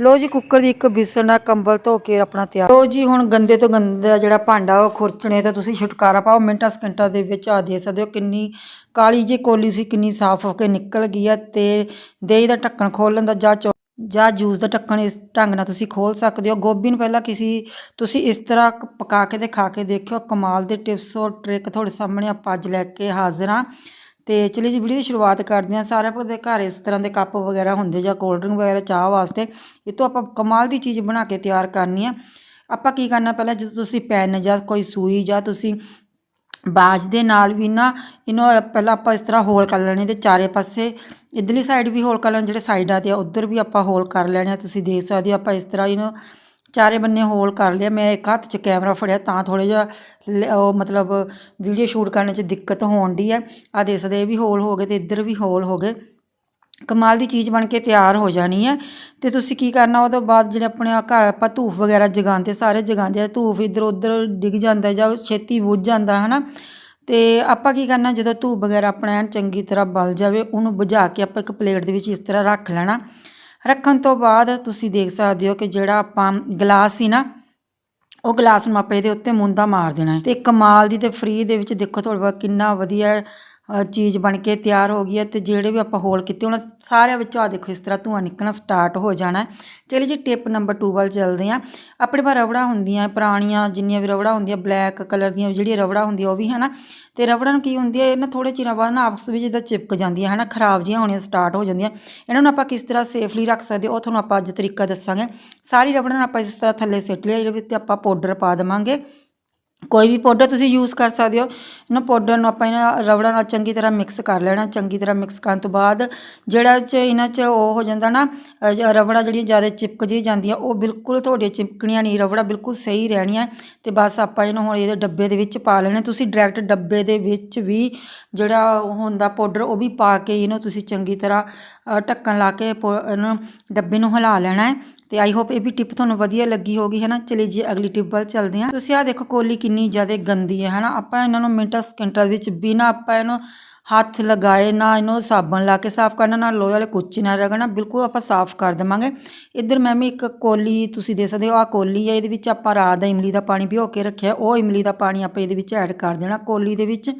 ਲੋ ਜੀ, ਕੁੱਕਰ ਦੀ ਇੱਕ ਬਿਸਲ ਨਾਲ ਕੰਬਲ ਧੋ ਕੇ ਆਪਣਾ ਤਿਆਰ। ਲੋ ਜੀ, ਹੁਣ ਗੰਦੇ ਤੋਂ ਗੰਦਾ ਜਿਹੜਾ ਭਾਂਡਾ, ਉਹ ਖੁਰਚਣੇ ਤਾਂ ਤੁਸੀਂ ਛੁਟਕਾਰਾ ਪਾਓ। ਮਿੰਟਾਂ ਸਕਿੰਟਾਂ ਦੇ ਵਿੱਚ ਆ ਦੇ ਸਕਦੇ ਹੋ। ਕਿੰਨੀ ਕਾਲੀ ਜੀ ਕੋਲੀ ਸੀ, ਕਿੰਨੀ ਸਾਫ਼ ਹੋ ਕੇ ਨਿਕਲ ਗਈ ਹੈ ਤੇ ਦੇਹੀ ਦਾ ਢੱਕਣ ਖੋਲਣ ਦਾ ਜਾਂ ਚੌ- ਜਾਂ ਜੂਸ ਦਾ ਢੱਕਣ ਇਸ ਢੰਗ ਨਾਲ ਤੁਸੀਂ ਖੋਲ ਸਕਦੇ ਹੋ। ਗੋਭੀ ਨੂੰ ਪਹਿਲਾਂ ਕਿਸੇ, ਤੁਸੀਂ ਇਸ ਤਰ੍ਹਾਂ ਪਕਾ ਕੇ ਤੇ ਖਾ ਕੇ ਦੇਖਿਓ। ਕਮਾਲ ਦੇ ਟਿਪਸ ਔਰ ਟ੍ਰਿਕ ਤੁਹਾਡੇ ਸਾਹਮਣੇ ਆਪਾਂ ਅੱਜ ਲੈ ਕੇ ਹਾਜ਼ਰ ਹਾਂ। ਤੇ ਚਲਿਏ ਜੀ, ਵੀਡੀਓ ਦੀ ਸ਼ੁਰੂਆਤ ਕਰਦੇ ਹਾਂ। ਸਾਰਿਆਂ ਦੇ ਘਰ ਇਸ ਤਰ੍ਹਾਂ ਦੇ ਕੱਪ ਵਗੈਰਾ ਹੁੰਦੇ ਜਾਂ ਕੋਲਡ ਡਰਿੰਕ ਵਗੈਰਾ, ਚਾਹ ਵਾਸਤੇ। ਇਹ ਤੋਂ ਆਪਾਂ ਕਮਾਲ ਦੀ ਚੀਜ਼ ਬਣਾ ਕੇ ਤਿਆਰ ਕਰਨੀ ਆ। ਆਪਾਂ ਕੀ ਕਰਨਾ ਪਹਿਲਾਂ, ਜਦੋਂ ਤੁਸੀਂ ਪੈਨ ਜਾਂ ਕੋਈ ਸੂਈ ਜਾਂ ਤੁਸੀਂ ਬਾਜ ਦੇ ਨਾਲ ਵੀ ਨਾ, ਇਹਨੂੰ ਪਹਿਲਾਂ ਆਪਾਂ ਇਸ ਤਰ੍ਹਾਂ ਹੋਲ ਕਰ ਲੈਣੇ ਤੇ ਚਾਰੇ ਪਾਸੇ, ਇਧਰਲੀ ਸਾਈਡ ਵੀ ਹੋਲ ਕਰ ਲੈਣੇ, ਜਿਹੜੇ ਸਾਈਡਾਂ ਤੇ ਆ, ਉਧਰ ਵੀ ਆਪਾਂ ਹੋਲ ਕਰ ਲੈਣੇ ਆ। ਤੁਸੀਂ ਦੇਖ ਸਕਦੇ ਹੋ, ਆਪਾਂ ਇਸ ਤਰ੍ਹਾਂ ਇਹਨੂੰ ਚਾਰੇ ਬੰਨੇ ਹੋਲ ਕਰ ਲਿਆ, ਮੈਂ ਇੱਕ ਹੱਥ 'ਚ ਕੈਮਰਾ ਫੜਿਆ ਤਾਂ ਥੋੜ੍ਹਾ ਜਿਹਾ ਲ- ਉਹ ਮਤਲਬ ਵੀਡੀਓ ਸ਼ੂਟ ਕਰਨ 'ਚ ਦਿੱਕਤ ਹੋਣ ਦੀ ਹੈ ਆ ਦੇਖ ਸਕਦੇ ਇਹ ਵੀ ਹੋਲ ਹੋ ਗਏ ਤੇ ਇੱਧਰ ਵੀ ਹੋਲ ਹੋ ਗਏ। ਕਮਾਲ ਦੀ ਚੀਜ਼ ਬਣ ਕੇ ਤਿਆਰ ਹੋ ਜਾਣੀ ਹੈ ਤੇ ਤੁਸੀਂ ਕੀ ਕਰਨਾ, ਉਹਦੇ ਬਾਅਦ ਜਿਹੜੇ ਆਪਣੇ ਘਰ ਆਪਾਂ ਧੂਫ ਵਗੈਰਾ ਜਗਾਉਂਦੇ ਸਾਰੇ ਜਗਾਉਂਦੇ ਆ, ਧੂਫ ਇੱਧਰ ਉੱਧਰ ਡਿੱਗ ਜਾਂਦਾ ਜਾਂ ਛੇਤੀ ਬੁੱਝ ਜਾਂਦਾ, ਹਨਾ। ਤੇ ਆਪਾਂ ਕੀ ਕਰਨਾ, ਜਦੋਂ ਧੂਫ ਵਗੈਰਾ ਆਪਣਾ ਐਨ ਚੰਗੀ ਤਰ੍ਹਾਂ ਬਲ ਜਾਵੇ, ਉਹਨੂੰ ਬੁਝਾ ਕੇ ਆਪਾਂ ਇੱਕ ਪਲੇਟ ਦੇ ਵਿੱਚ ਇਸ ਤਰ੍ਹਾਂ ਰੱਖ ਲੈਣਾ। ਰੱਖਣ ਤੋਂ ਬਾਅਦ ਤੁਸੀਂ ਦੇਖ ਸਕਦੇ ਹੋ ਕਿ ਜਿਹੜਾ ਆਪਾਂ ਗਲਾਸ ਸੀ ਨਾ, ਉਹ ਗਲਾਸ ਨੂੰ ਆਪਾਂ ਇਹਦੇ ਉੱਤੇ ਮੁੰਦਾ ਮਾਰ ਦੇਣਾ ਹੈ। ਤੇ ਕਮਾਲ ਦੀ ਤੇ ਫ੍ਰੀ ਦੇ ਵਿੱਚ ਦੇਖੋ ਤੁਹਾਡੇ ਕੋਲ ਕਿੰਨਾ ਵਧੀਆ ਚੀਜ਼ ਬਣ ਕੇ ਤਿਆਰ ਹੋ ਗਈ ਹੈ ਅਤੇ ਜਿਹੜੇ ਵੀ ਆਪਾਂ ਹੋਲ ਕੀਤੇ ਉਹਨਾਂ ਸਾਰਿਆਂ ਵਿੱਚੋਂ ਆ ਦੇਖੋ ਇਸ ਤਰ੍ਹਾਂ ਧੂੰਆਂ ਨਿਕਲਣਾ ਸਟਾਰਟ ਹੋ ਜਾਣਾ ਹੈ। ਚਲਿਏ ਜੀ ਟਿਪ ਨੰਬਰ 2 ਵੱਲ ਚੱਲਦੇ ਹਾਂ। ਆਪਣੇ ਕੋਲ ਰਬੜਾਂ ਹੁੰਦੀਆਂ ਪੁਰਾਣੀਆਂ ਜਿੰਨੀਆਂ ਵੀ ਰਬੜਾਂ ਹੁੰਦੀਆਂ ਬਲੈਕ ਕਲਰ ਦੀਆਂ ਜਿਹੜੀਆਂ ਰਬੜਾਂ ਹੁੰਦੀਆਂ, ਉਹ ਵੀ ਹੈ ਨਾ। ਤੇ ਰਬੜਾਂ ਨੂੰ ਕੀ ਹੁੰਦੀ ਹੈ ਇਹਨਾਂ ਨਾ ਥੋੜੇ ਚਿਰਾਂ ਬਾਅਦ ਨਾ ਆਪਸ ਵਿੱਚ ਜਿੱਦਾਂ ਚਿਪਕ ਜਾਂਦੀਆਂ ਹੈ ਨਾ, ਖਰਾਬ ਜਿਹੀਆਂ ਹੋਣੀਆਂ ਸਟਾਰਟ ਹੋ ਜਾਂਦੀਆਂ। ਇਹਨਾਂ ਨੂੰ ਆਪਾਂ ਕਿਸ ਤਰ੍ਹਾਂ ਸੇਫਲੀ ਰੱਖ ਸਕਦੇ ਉਹ ਤੁਹਾਨੂੰ ਆਪਾਂ ਅੱਜ ਤਰੀਕਾ ਦੱਸਾਂਗੇ। ਸਾਰੀ ਰਬੜਾਂ ਨੂੰ ਆਪਾਂ ਇਸ ਤਰ੍ਹਾਂ ਥੱਲੇ ਸਿੱਟ ਲਿਆ, ਇਹਦੇ ਵਿੱਚ ਆਪਾਂ ਪਾਊਡਰ ਪਾ ਦੇਵਾਂਗੇ। ਕੋਈ ਵੀ ਪਾਊਡਰ ਤੁਸੀਂ ਯੂਜ਼ ਕਰ ਸਕਦੇ ਹੋ ਇਹਨਾਂ ਪਾਊਡਰ ਨੂੰ ਆਪਾਂ ਇਹਨਾਂ ਰਬੜਾਂ ਨਾਲ ਚੰਗੀ ਤਰ੍ਹਾਂ ਮਿਕਸ ਕਰ ਲੈਣਾ ਚੰਗੀ ਤਰ੍ਹਾਂ ਮਿਕਸ ਕਰਨ ਤੋਂ ਬਾਅਦ ਜਿਹੜਾ ਚ ਇਹਨਾਂ 'ਚ ਉਹ ਹੋ ਜਾਂਦਾ ਨਾ ਅ, ਰਬੜਾਂ ਜਿਹੜੀਆਂ ਜ਼ਿਆਦਾ ਚਿਪਕ ਜਿਹੀ ਜਾਂਦੀਆਂ ਉਹ ਬਿਲਕੁਲ ਤੁਹਾਡੀਆਂ ਚਿਪਕਣੀਆਂ ਨਹੀਂ ਰਬੜਾਂ ਬਿਲਕੁਲ ਸਹੀ ਰਹਿਣੀਆਂ ਤੇ ਬਸ ਆਪਾਂ ਇਹਨੂੰ ਹੁਣ ਇਹਦੇ ਡੱਬੇ ਦੇ ਵਿੱਚ ਪਾ ਲੈਣਾ ਤੁਸੀਂ ਡਾਇਰੈਕਟ ਡੱਬੇ ਦੇ ਵਿੱਚ ਵੀ ਜਿਹੜਾ ਉਹ ਹੁੰਦਾ ਪਾਊਡਰ ਉਹ ਵੀ ਪਾ ਕੇ ਇਹਨੂੰ ਤੁਸੀਂ ਚੰਗੀ ਤਰ੍ਹਾਂ ਢੱਕਣ ਲਾ ਕੇ ਪੋ- ਇਹਨੂੰ ਡੱਬੇ ਨੂੰ ਹਿਲਾ ਲੈਣਾ ਹੈ। ਤੇ ਆਈ ਹੋਪ ਇਹ ਵੀ ਟਿਪ ਤੁਹਾਨੂੰ ਵਧੀਆ ਲੱਗੀ ਹੋਗੀ ਹੈ ਨਾ ਚਲਿਏ ਜੀ, ਅਗਲੀ ਟਿਪ ਵੱਲ ਚੱਲਦੇ ਹਾਂ। ਤੁਸੀਂ ਆ ਦੇਖੋ, ਕੋਲੀ ਕਿੰਨੀ ਜ਼ਿਆਦਾ ਗੰਦੀ ਹੈ ਹੈ ਨਾ ਆਪਾਂ ਇਹਨਾਂ ਨੂੰ ਮਿੰਟਾਂ, ਸਕਿੰਟਾਂ ਵਿੱਚ ਬਿਨਾ ਆਪਾਂ ਇਹਨੂੰ ਹੱਥ ਲਗਾਏ, ਨਾ ਇਹਨੂੰ ਸਾਬਣ ਲਾ ਕੇ ਸਾਫ਼ ਕਰਨਾ, ਨਾ ਲੋਹੇ ਵਾਲੇ ਕੁੱਚੀ ਨਾਲ ਰਗੜਨਾ, ਬਿਲਕੁਲ ਆਪਾਂ ਸਾਫ਼ ਕਰ ਦੇਵਾਂਗੇ। ਇੱਧਰ ਮੈਂ ਵੀ ਇੱਕ ਕੋਲੀ ਤੁਸੀਂ ਦੇ ਸਕਦੇ ਹੋ ਆ ਕੋਲੀ ਹੈ, ਇਹਦੇ ਵਿੱਚ ਆਪਾਂ ਰਾਤ ਦਾ ਇਮਲੀ ਦਾ ਪਾਣੀ ਭਿਓ ਕੇ ਰੱਖਿਆ, ਉਹ ਇਮਲੀ ਦਾ ਪਾਣੀ ਆਪਾਂ ਇਹਦੇ ਵਿੱਚ ਐਡ ਕਰ ਦੇਣਾ ਕੋਲੀ ਦੇ ਵਿੱਚ।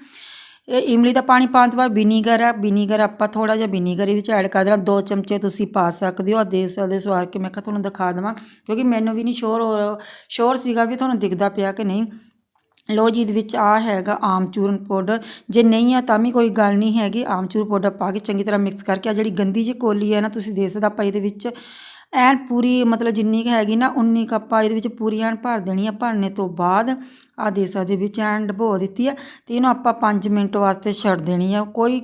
ਇਹ ਇਮਲੀ ਦਾ ਪਾਣੀ ਪਾਉਣ ਤੋਂ ਬਾਅਦ ਵਿਨੀਗਰ ਆ, ਵਿਨੀਗਰ ਆਪਾਂ ਥੋੜਾ ਜਿਹਾ ਵਿਨੀਗਰ ਇਹਦੇ ਵਿੱਚ ਐਡ ਕਰ ਦੇਣਾ। ਦੋ ਚਮਚੇ ਤੁਸੀਂ ਪਾ ਸਕਦੇ ਹੋ। ਆ ਦੇਖ ਸਕਦੇ ਸਵਾਰ ਕੇ ਮੈਂ ਕਿਹਾ ਤੁਹਾਨੂੰ ਦਿਖਾ ਦੇਵਾਂ, ਕਿਉਂਕਿ ਮੈਨੂੰ ਵੀ ਨਹੀਂ ਸ਼ੋਰ ਹੋ ਸ਼ੋਰ ਸੀਗਾ ਵੀ ਤੁਹਾਨੂੰ ਦਿਖਦਾ ਪਿਆ ਕਿ ਨਹੀਂ। ਲੋ ਜੀ, ਇਹਦੇ ਵਿੱਚ ਆ ਹੈਗਾ ਆਮਚੂਰਨ ਪਾਊਡਰ। ਜੇ ਨਹੀਂ ਆ ਤਾਂ ਵੀ ਕੋਈ ਗੱਲ ਨਹੀਂ ਹੈਗੀ। ਆਮਚੂਰ ਪਾਊਡਰ ਪਾ ਕੇ ਚੰਗੀ ਤਰ੍ਹਾਂ ਮਿਕਸ ਕਰਕੇ। ਆ ਜਿਹੜੀ ਗੰਦੀ ਜਿਹੀ ਕੋਲੀ ਹੈ ਨਾ, ਤੁਸੀਂ ਦੇਖ ਸਕਦੇ ਆਪਾਂ ਇਹਦੇ ਵਿੱਚ ਐਨ ਪੂਰੀ ਮਤਲਬ ਜਿੰਨੀ ਕੁ ਹੈਗੀ ਨਾ, ਉਨੀ ਕੁ ਆਪਾਂ ਇਹਦੇ ਵਿੱਚ ਪੂਰੀ ਐਨ ਭਰ ਦੇਣੀ ਆ ਭਰਨੇ ਤੋਂ ਬਾਅਦ ਆ ਦੇ ਸਕਦੇ ਵਿੱਚ ਐਨ ਡਬੋ ਦਿੱਤੀ ਆ ਤੇ ਇਹਨੂੰ ਆਪਾਂ 5 ਮਿੰਟ ਵਾਸਤੇ ਛੱਡ ਦੇਣੀ ਆ। ਕੋਈ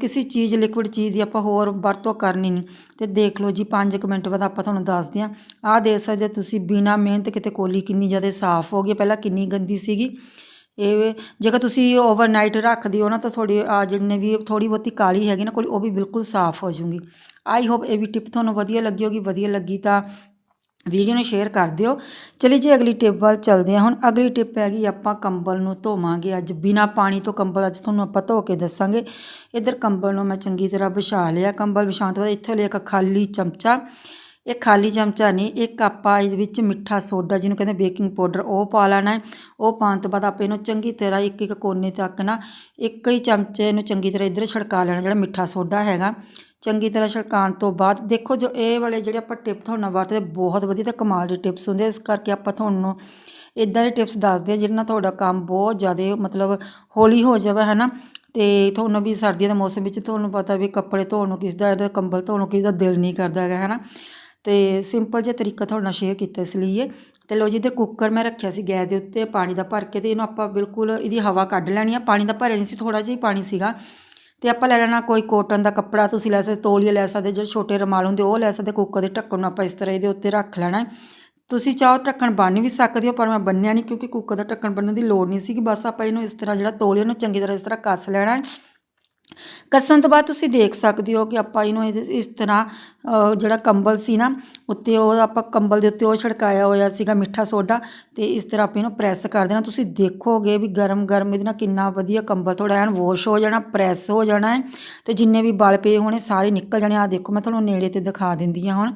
ਕਿਸੇ ਚੀਜ਼ ਲਿਕੁਇਡ ਚੀਜ਼ ਦੀ ਆਪਾਂ ਹੋਰ ਵਰਤੋਂ ਕਰਨੀ ਨਹੀਂ। ਤੇ ਦੇਖ ਲਓ ਜੀ 5 ਮਿੰਟ ਬਾਅਦ ਆਪਾਂ ਤੁਹਾਨੂੰ ਦੱਸਦੇ ਹਾਂ ਆਹ ਦੇਖ ਸਕਦੇ ਤੁਸੀਂ ਬਿਨਾ ਮਿਹਨਤ, ਕਿਤੇ ਕੋਲੀ ਕਿੰਨੀ ਜ਼ਿਆਦਾ ਸਾਫ਼ ਹੋ ਗਈ ਪਹਿਲਾਂ ਕਿੰਨੀ ਗੰਦੀ ਸੀਗੀ। ਇਹ ਜੇਕਰ ਤੁਸੀਂ ਓਵਰਨਾਈਟ ਰੱਖਦੇ ਹੋ ਨਾ, ਤਾਂ ਤੁਹਾਡੀ, ਆ ਜਿੰਨੇ ਵੀ ਥੋੜੀ ਬਹੁਤੀ ਕਾਲੀ ਹੈਗੀ ਨਾ, ਕੋਈ ਉਹ ਵੀ ਬਿਲਕੁਲ ਸਾਫ਼ ਹੋ ਜੂਗੀ ਆਈ ਹੋਪ ਇਹ ਵੀ ਟਿਪ ਤੁਹਾਨੂੰ ਵਧੀਆ ਲੱਗੀ ਹੋਗੀ ਵਧੀਆ ਲੱਗੀ ਤਾਂ ਵੀਡੀਓ ਨੂੰ ਸ਼ੇਅਰ ਕਰ ਦਿਓ। ਚਲੀ ਜੀ, ਅਗਲੀ ਟਿਪ ਵੱਲ ਚੱਲਦੇ ਹਾਂ। ਹੁਣ ਅਗਲੀ ਟਿਪ ਹੈਗੀ ਆਪਾਂ ਕੰਬਲ ਨੂੰ ਧੋਵਾਂਗੇ ਅੱਜ। ਬਿਨਾ ਪਾਣੀ ਤੋਂ ਕੰਬਲ ਅੱਜ ਤੁਹਾਨੂੰ ਆਪਾਂ ਧੋ ਕੇ ਦੱਸਾਂਗੇ। ਇੱਧਰ ਕੰਬਲ ਨੂੰ ਮੈਂ ਚੰਗੀ ਤਰ੍ਹਾਂ ਵਿਛਾ ਲਿਆ। ਕੰਬਲ ਵਿਛਾਉਣ ਤੋਂ ਬਾਅਦ ਇੱਥੋਂ ਲਿਆ ਇੱਕ ਖਾਲੀ ਚਮਚਾ ਇਹ ਖਾਲੀ ਚਮਚਾ ਨਹੀਂ ਇੱਕ ਆਪਾਂ ਇਹਦੇ ਵਿੱਚ ਮਿੱਠਾ ਸੋਡਾ ਜਿਹਨੂੰ ਕਹਿੰਦੇ ਬੇਕਿੰਗ ਪਾਊਡਰ, ਉਹ ਪਾ ਲੈਣਾ ਹੈ। ਉਹ ਪਾਉਣ ਤੋਂ ਬਾਅਦ ਆਪਾਂ ਇਹਨੂੰ ਚੰਗੀ ਤਰ੍ਹਾਂ ਇੱਕ ਇੱਕ ਕੋਨੇ ਤੱਕ ਨਾ ਇੱਕ ਹੀ ਚਮਚੇ ਨੂੰ ਚੰਗੀ ਤਰ੍ਹਾਂ ਇੱਧਰ ਛੜਕਾ ਲੈਣਾ, ਜਿਹੜਾ ਮਿੱਠਾ ਸੋਡਾ ਹੈਗਾ। ਚੰਗੀ ਤਰ੍ਹਾਂ ਛੜਕਾਉਣ ਤੋਂ ਬਾਅਦ ਦੇਖੋ ਜੋ ਇਹ ਵਾਲੇ ਜਿਹੜੇ ਆਪਾਂ ਟਿਪ ਤੁਹਾਨੂੰ ਨਾਲ ਵਰਤਦੇ ਬਹੁਤ ਵਧੀਆ ਤੇ ਕਮਾਲ ਦੇ ਟਿਪਸ ਹੁੰਦੇ ਇਸ ਕਰਕੇ ਆਪਾਂ ਤੁਹਾਨੂੰ ਇਦਾਂ ਦੇ ਟਿਪਸ ਦੱਸਦੇ ਆ ਜਿਹਦੇ ਨਾਲ ਤੁਹਾਡਾ ਕੰਮ ਬਹੁਤ ਜ਼ਿਆਦਾ ਮਤਲਬ ਹੌਲੀ ਹੋ ਜਾਵੇ ਹੈ ਨਾ ਤੇ ਤੁਹਾਨੂੰ ਵੀ ਸਰਦੀਆਂ ਦੇ ਮੌਸਮ ਵਿੱਚ ਤੁਹਾਨੂੰ ਪਤਾ ਵੀ ਕੱਪੜੇ ਧੋਣ ਨੂੰ ਕਿਸ ਦਾ ਇਹਦਾ, ਕੰਬਲ ਧੋਣ ਨੂੰ ਕਿਸ ਦਾ ਦਿਲ ਨਹੀਂ ਕਰਦਾ ਹੈਗਾ ਹੈ ਅਤੇ ਸਿੰਪਲ ਜਿਹਾ ਤਰੀਕਾ ਤੁਹਾਡੇ ਨਾਲ ਸ਼ੇਅਰ ਕੀਤਾ ਇਸ ਲਈ ਇਹ। ਤੇ ਲਓ ਜੀ, ਇੱਧਰ ਕੁੱਕਰ ਮੈਂ ਰੱਖਿਆ ਸੀ ਗੈਸ ਦੇ ਉੱਤੇ, ਪਾਣੀ ਦਾ ਭਰ ਕੇ ਅਤੇ ਇਹਨੂੰ ਆਪਾਂ ਬਿਲਕੁਲ ਇਹਦੀ ਹਵਾ ਕੱਢ ਲੈਣੀ ਆ। ਪਾਣੀ ਦਾ ਭਰਿਆ ਨਹੀਂ ਸੀ, ਥੋੜ੍ਹਾ ਜਿਹਾ ਹੀ ਪਾਣੀ ਸੀਗਾ। ਅਤੇ ਆਪਾਂ ਲੈ ਲੈਣਾ ਕੋਈ ਕੋਟਨ ਦਾ ਕੱਪੜਾ, ਤੁਸੀਂ ਲੈ ਸਕਦੇ, ਤੌਲੀਆ ਲੈ ਸਕਦੇ, ਜਿਹੜੇ ਛੋਟੇ ਰੁਮਾਲ ਹੁੰਦੇ, ਉਹ ਲੈ ਸਕਦੇ ਕੁੱਕਰ ਦੇ ਢੱਕਣ ਨੂੰ ਆਪਾਂ ਇਸ ਤਰ੍ਹਾਂ ਇਹਦੇ ਉੱਤੇ ਰੱਖ ਲੈਣਾ ਤੁਸੀਂ ਚਾਹੋ ਢੱਕਣ ਬੰਨ ਵੀ ਸਕਦੇ ਹੋ, ਪਰ ਮੈਂ ਬੰਨਿਆ ਨਹੀਂ, ਕਿਉਂਕਿ ਕੁੱਕਰ ਦਾ ਢੱਕਣ ਬੰਨਣ ਦੀ ਲੋੜ ਨਹੀਂ ਸੀਗੀ। ਬਸ ਆਪਾਂ ਇਹਨੂੰ ਇਸ ਤਰ੍ਹਾਂ ਜਿਹੜਾ ਤੋਲੀਆ ਨੂੰ ਚੰਗੀ ਤਰ੍ਹਾਂ ਇਸ ਤਰ੍ਹਾਂ ਕੱਸ ਲੈਣਾ ਕੱਸਣ ਤੋਂ ਬਾਅਦ ਤੁਸੀਂ ਦੇਖ ਸਕਦੇ ਹੋ ਕਿ ਆਪਾਂ ਇਹਨੂੰ ਇਹਦੇ ਇਸ ਤਰ੍ਹਾਂ ਜਿਹੜਾ ਕੰਬਲ ਸੀ ਨਾ, ਉੱਤੇ ਉਹ ਆਪਾਂ ਕੰਬਲ ਦੇ ਉੱਤੇ ਉਹ ਛੜਕਾਇਆ ਹੋਇਆ ਸੀਗਾ ਮਿੱਠਾ ਸੋਡਾ ਤੇ ਇਸ ਤਰ੍ਹਾਂ ਆਪਾਂ ਇਹਨੂੰ ਪ੍ਰੈਸ ਕਰ ਦੇਣਾ। ਤੁਸੀਂ ਦੇਖੋਗੇ ਵੀ ਗਰਮ ਗਰਮ ਇਹਦੇ ਨਾਲ ਕਿੰਨਾ ਵਧੀਆ ਕੰਬਲ ਤੁਹਾਡਾ ਐਨ ਵਾਸ਼ ਹੋ ਜਾਣਾ, ਪ੍ਰੈਸ ਹੋ ਜਾਣਾ ਹੈ ਤੇ ਜਿੰਨੇ ਵੀ ਬਲ ਪਏ ਹੋਣੇ ਸਾਰੇ ਨਿਕਲ ਜਾਣੇ। ਆ ਦੇਖੋ, ਮੈਂ ਤੁਹਾਨੂੰ ਨੇੜੇ ਤੇ ਦਿਖਾ ਦਿੰਦੀ ਹਾਂ ਹੁਣ।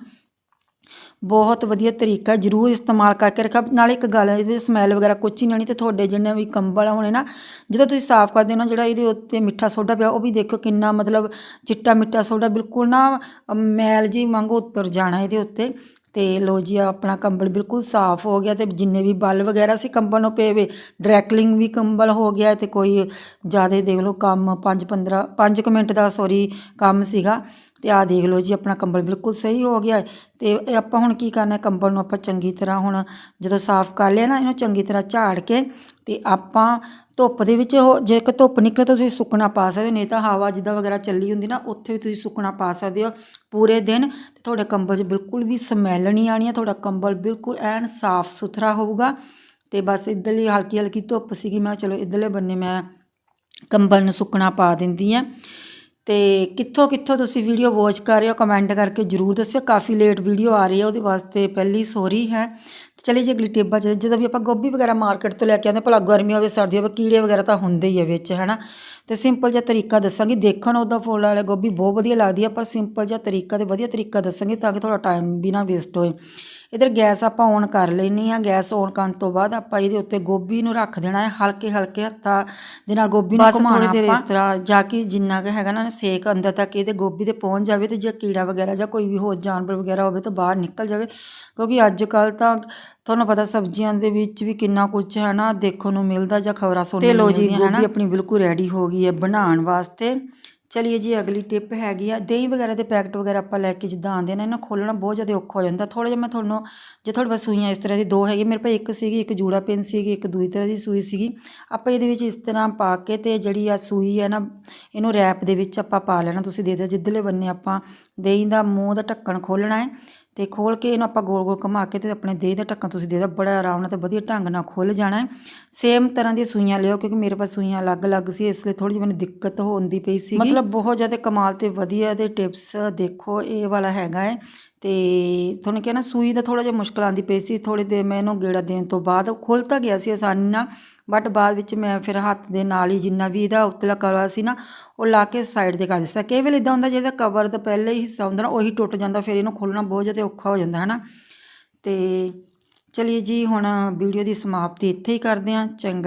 ਬਹੁਤ ਵਧੀਆ ਤਰੀਕਾ ਜਰੂਰ ਇਸਤੇਮਾਲ ਕਰਕੇ ਰੱਖਾ ਨਾਲੇ ਇੱਕ ਗੱਲ ਇਹਦੇ ਵਿੱਚ ਸਮੈਲ ਵਗੈਰਾ ਕੁਝ ਨਹੀਂ ਆਉਣੀ ਤੇ ਤੁਹਾਡੇ ਜਿੰਨੇ ਵੀ ਕੰਬਲ ਹੋਣੇ ਨਾ ਜਦੋਂ ਤੁਸੀਂ ਸਾਫ਼ ਕਰਦੇ ਹੋ ਨਾ, ਜਿਹੜਾ ਇਹਦੇ ਉੱਤੇ ਮਿੱਠਾ ਸੋਡਾ ਪਿਆ, ਉਹ ਵੀ ਦੇਖੋ ਕਿੰਨਾ ਮਤਲਬ ਚਿੱਟਾ ਮਿੱਠਾ ਸੋਡਾ, ਬਿਲਕੁਲ ਨਾ ਮੈਲ ਜੀ ਵਾਂਗੂ ਉੱਤਰ ਜਾਣਾ ਇਹਦੇ ਉੱਤੇ। ਤੇ ਲੋ ਜੀ ਆਪਣਾ ਕੰਬਲ ਬਿਲਕੁਲ ਸਾਫ਼ ਹੋ ਗਿਆ, ਤੇ ਜਿੰਨੇ ਵੀ ਬਲ ਵਗੈਰਾ ਸੀ ਕੰਬਲ ਨੂੰ ਪਏ ਵੇ ਡਰੈਕਲਿੰਗ ਵੀ ਕੰਬਲ ਹੋ ਗਿਆ, ਤੇ ਕੋਈ ਜ਼ਿਆਦਾ ਦੇਖ ਲਓ ਕੰਮ 5 15 5 ਮਿੰਟ ਦਾ ਸੌਰੀ ਕੰਮ ਸੀਗਾ। ਤੇ ਆਹ ਦੇਖ ਲਓ ਜੀ, ਆਪਣਾ ਕੰਬਲ ਬਿਲਕੁਲ ਸਹੀ ਹੋ ਗਿਆ ਹੈ ਤੇ ਇਹ ਆਪਾਂ ਹੁਣ ਕੀ ਕਰਨਾ, ਕੰਬਲ ਨੂੰ ਆਪਾਂ ਚੰਗੀ ਤਰ੍ਹਾਂ ਹੁਣ ਜਦੋਂ ਸਾਫ਼ ਕਰ ਲਿਆ ਨਾ, ਇਹਨੂੰ ਚੰਗੀ ਤਰ੍ਹਾਂ ਝਾੜ ਕੇ ਤੇ ਆਪਾਂ ਧੁੱਪ ਦੇ ਵਿੱਚ ਉਹ, ਜੇ ਕਿ ਧੁੱਪ ਨਿਕਲੇ ਤਾਂ ਤੁਸੀਂ ਸੁੱਕਣਾ ਪਾ ਸਕਦੇ ਹੋ, ਨਹੀਂ ਤਾਂ ਹਵਾ ਜਿੱਦਾਂ ਵਗੈਰਾ ਚੱਲੀ ਹੁੰਦੀ ਨਾ, ਉੱਥੇ ਵੀ ਤੁਸੀਂ ਸੁੱਕਣਾ ਪਾ ਸਕਦੇ ਹੋ ਪੂਰੇ ਦਿਨ ਤੇ ਤੁਹਾਡੇ ਕੰਬਲ 'ਚ ਬਿਲਕੁਲ ਵੀ ਸਮੈਲ ਨਹੀਂ ਆਣੀ ਹੈ, ਤੁਹਾਡਾ ਕੰਬਲ ਬਿਲਕੁਲ ਐਨ ਸਾਫ਼ ਸੁਥਰਾ ਹੋਊਗਾ ਤੇ ਬਸ ਇੱਧਰਲੀ ਹਲਕੀ ਹਲਕੀ ਧੁੱਪ ਸੀਗੀ, ਮੈਂ ਚਲੋ ਇੱਧਰਲੇ ਬੰਨੇ ਮੈਂ ਕੰਬਲ ਨੂੰ ਸੁੱਕਣਾ ਪਾ ਦਿੰਦੀ ਆ ਤੇ ਕਿੱਥੋਂ ਕਿੱਥੋਂ ਤੁਸੀਂ ਵੀਡੀਓ ਵਾਚ ਕਰ ਰਹੇ ਹੋ ਕਮੈਂਟ ਕਰਕੇ ਜਰੂਰ ਦੱਸਿਓ। ਕਾਫੀ ਲੇਟ ਵੀਡੀਓ ਆ ਰਹੀ ਹੈ, ਉਹਦੇ ਵਾਸਤੇ ਪਹਿਲੀ ਸੌਰੀ ਹੈ। ਚਲੀ ਜੇ ਅਗਲੀ ਟੇਬਾ ਚ ਜਦੋਂ ਵੀ ਆਪਾਂ ਗੋਭੀ ਵਗੈਰਾ ਮਾਰਕੀਟ ਤੋਂ ਲੈ ਕੇ ਆਉਂਦੇ ਭਲਾ ਗਰਮੀ ਹੋਵੇ ਸਰਦੀ ਹੋਵੇ ਕੀੜੇ ਵਗੈਰਾ ਤਾਂ ਹੁੰਦੇ ਹੀ ਆ ਵਿੱਚ ਹੈਨਾ? ਤੇ ਸਿੰਪਲ ਜਿਹਾ ਤਰੀਕਾ ਦੱਸਾਂਗੀ। ਦੇਖਣ ਉਹਦਾ ਫੁੱਲ ਵਾਲਾ ਗੋਭੀ ਬਹੁਤ ਵਧੀਆ ਲੱਗਦੀ ਆ ਪਰ ਸਿੰਪਲ ਜਿਹਾ ਤਰੀਕਾ ਤੇ ਵਧੀਆ ਤਰੀਕਾ ਦੱਸਾਂਗੀ ਤਾਂ ਕਿ ਤੁਹਾਡਾ ਟਾਈਮ ਵੀ ਨਾ ਵੇਸਟ ਹੋਏ। ਇਧਰ ਗੈਸ ਆਪਾਂ ਔਨ ਕਰ ਲੈਣੀ ਆ ਗੈਸ ਔਨ ਕਰਨ ਤੋਂ ਬਾਅਦ ਆਪਾਂ ਇਹਦੇ ਉੱਤੇ ਗੋਭੀ ਨੂੰ ਰੱਖ ਦੇਣਾ ਹੈ ਹਲਕੇ ਹਲਕੇ ਹੱਥਾਂ ਦੇ ਨਾਲ ਗੋਭੀ ਨੂੰ ਘੁਮਾਉਣਾ ਆਪਾਂ ਇਸ ਤਰ੍ਹਾਂ ਜਾ ਕੇ ਜਿੰਨਾ ਕੁ ਹੈਗਾ ਨਾ ਸੇਕ ਅੰਦਰ ਤੱਕ ਇਹਦੇ ਗੋਭੀ ਤੇ ਪਹੁੰਚ ਜਾਵੇ ਤੇ ਜੇ ਕੀੜਾ ਵਗੈਰਾ ਜਾਂ ਕੋਈ ਵੀ ਹੋਰ ਜਾਨਵਰ ਵਗੈਰਾ ਹੋਵੇ ਤਾਂ ਬਾਹਰ ਨਿਕਲ ਜਾਵੇ। ਕਿਉਂਕਿ ਅੱਜ ਕੱਲ ਤਾਂ ਤੁਹਾਨੂੰ ਪਤਾ ਸਬਜ਼ੀਆਂ ਦੇ ਵਿੱਚ ਵੀ ਕਿੰਨਾ ਕੁਝ ਹੈ ਨਾ ਦੇਖਣ ਨੂੰ ਮਿਲਦਾ ਜਾਂ ਖਬਰਾਂ ਸੁਣਨ ਨੂੰ ਮਿਲਦੀਆਂ ਹੈ ਨਾ ਆਪਣੀ ਬਿਲਕੁਲ ਰੈਡੀ ਹੋ ਗਈ ਹੈ ਬਣਾਉਣ ਵਾਸਤੇ। ਚਲਿਏ ਜੀ ਅਗਲੀ ਟਿਪ ਹੈਗੀ ਆ ਦਹੀਂ ਵਗੈਰਾ ਦੇ ਪੈਕਟ ਵਗੈਰਾ ਆਪਾਂ ਲੈ ਕੇ ਜਿੱਦਾਂ ਆਉਂਦੇ ਨੇ ਇਹਨਾਂ ਖੋਲਣਾ ਬਹੁਤ ਜ਼ਿਆਦਾ ਔਖਾ ਹੋ ਜਾਂਦਾ। ਥੋੜਾ ਜਿਹਾ ਮੈਂ ਤੁਹਾਨੂੰ ਜੇ ਤੁਹਾਡੇ ਪਾਸ ਸੂਈਆਂ ਇਸ ਤਰ੍ਹਾਂ ਦੀ ਦੋ ਹੈਗੀ ਮੇਰੇ ਕੋਲ ਇੱਕ ਸੀਗੀ ਇੱਕ ਜੂੜਾ ਪਿੰਨ ਸੀਗੀ ਇੱਕ ਦੂਜੀ ਤਰ੍ਹਾਂ ਦੀ ਸੂਈ ਸੀਗੀ। ਆਪਾਂ ਇਹਦੇ ਵਿੱਚ ਇਸ ਤਰ੍ਹਾਂ ਪਾ ਕੇ ਤੇ ਜਿਹੜੀ ਆ ਸੂਈ ਹੈ ਨਾ ਇਹਨੂੰ ਰੈਪ ਦੇ ਵਿੱਚ ਆਪਾਂ ਪਾ ਲੈਣਾ ਤੁਸੀਂ ਦੇ ਦਿਓ ਜਿੱਧਰਲੇ ਬੰਨੇ ਆਪਾਂ ਦਹੀਂ ਦਾ ਮੂੰਹ ਦਾ ਢੱਕਣ ਖੋਲਣਾ ਹੈ। ਤੇ ਖੋਲ ਕੇ ਇਹਨੂੰ ਆਪਾਂ ਗੋਲ ਗੋਲ ਘੁਮਾ ਕੇ ਤੇ ਆਪਣੇ ਦੇਹ ਦਾ ਢੱਕਣ ਤੁਸੀਂ ਦੇ ਦਿਓ ਬੜਾ ਆਰਾਮ ਨਾਲ ਤੇ ਵਧੀਆ ਢੰਗ ਨਾਲ ਖੁੱਲ ਜਾਣਾ ਸੇਮ ਤਰ੍ਹਾਂ ਦੀਆਂ ਸੂਈਆਂ ਲਿਓ, ਕਿਉਂਕਿ ਮੇਰੇ ਪਾਸ ਸੂਈਆਂ ਅਲੱਗ-ਅਲੱਗ ਸੀ, ਇਸ ਲਈ ਥੋੜੀ ਜਿਹੀ ਮੈਨੂੰ ਦਿੱਕਤ ਹੁੰਦੀ ਪਈ ਸੀ ਮਤਲਬ ਬਹੁਤ ਜ਼ਿਆਦਾ ਕਮਾਲ ਤੇ ਵਧੀਆ ਦੇ ਟਿਪਸ ਦੇਖੋ, ਇਹ ਵਾਲਾ ਹੈਗਾ ਹੈ। ਤੇ ਤੁਹਾਨੂੰ ਕਿਹਾ ਨਾ, ਸੂਈ ਦਾ ਥੋੜਾ ਜਿਹਾ ਮੁਸ਼ਕਲ ਆਂਦੀ ਪਈ ਸੀ ਥੋੜੀ ਦੇਰ ਮੈਂ ਇਹਨੂੰ ਗੇੜਾ ਦੇਣ ਤੋਂ ਬਾਅਦ ਖੁੱਲ ਤਾਂ ਗਿਆ ਸੀ ਆਸਾਨੀ ਨਾਲ ਬਟ ਬਾਅਦ ਵਿੱਚ ਮੈਂ ਫਿਰ ਹੱਥ ਦੇ ਨਾਲ ਹੀ ਜਿੰਨਾ ਵੀ ਇਹਦਾ ਉਤਲਾ ਕਵਰ ਸੀ ਨਾ, ਉਹ ਲਾ ਕੇ ਸਾਈਡ ਤੇ ਕਰ ਦਿੱਤਾ। ਕਈ ਵੇਲੇ ਇਦਾਂ ਹੁੰਦਾ ਜਿਹਦਾ ਕਵਰ ਦਾ ਪਹਿਲੇ ਹੀ ਹਿੱਸਾ ਹੁੰਦਾ ਨਾ, ਉਹੀ ਟੁੱਟ ਜਾਂਦਾ, ਫਿਰ ਇਹਨੂੰ ਖੋਲਣਾ ਬਹੁਤ ਜ਼ਿਆਦਾ ਔਖਾ ਹੋ ਜਾਂਦਾ ਹੈ ਨਾ ਤੇ ਚਲਿਏ ਜੀ, ਹੁਣ ਵੀਡੀਓ ਦੀ ਸਮਾਪਤੀ ਇੱਥੇ ਹੀ ਕਰਦੇ ਹਾਂ। ਚੰਗਾ।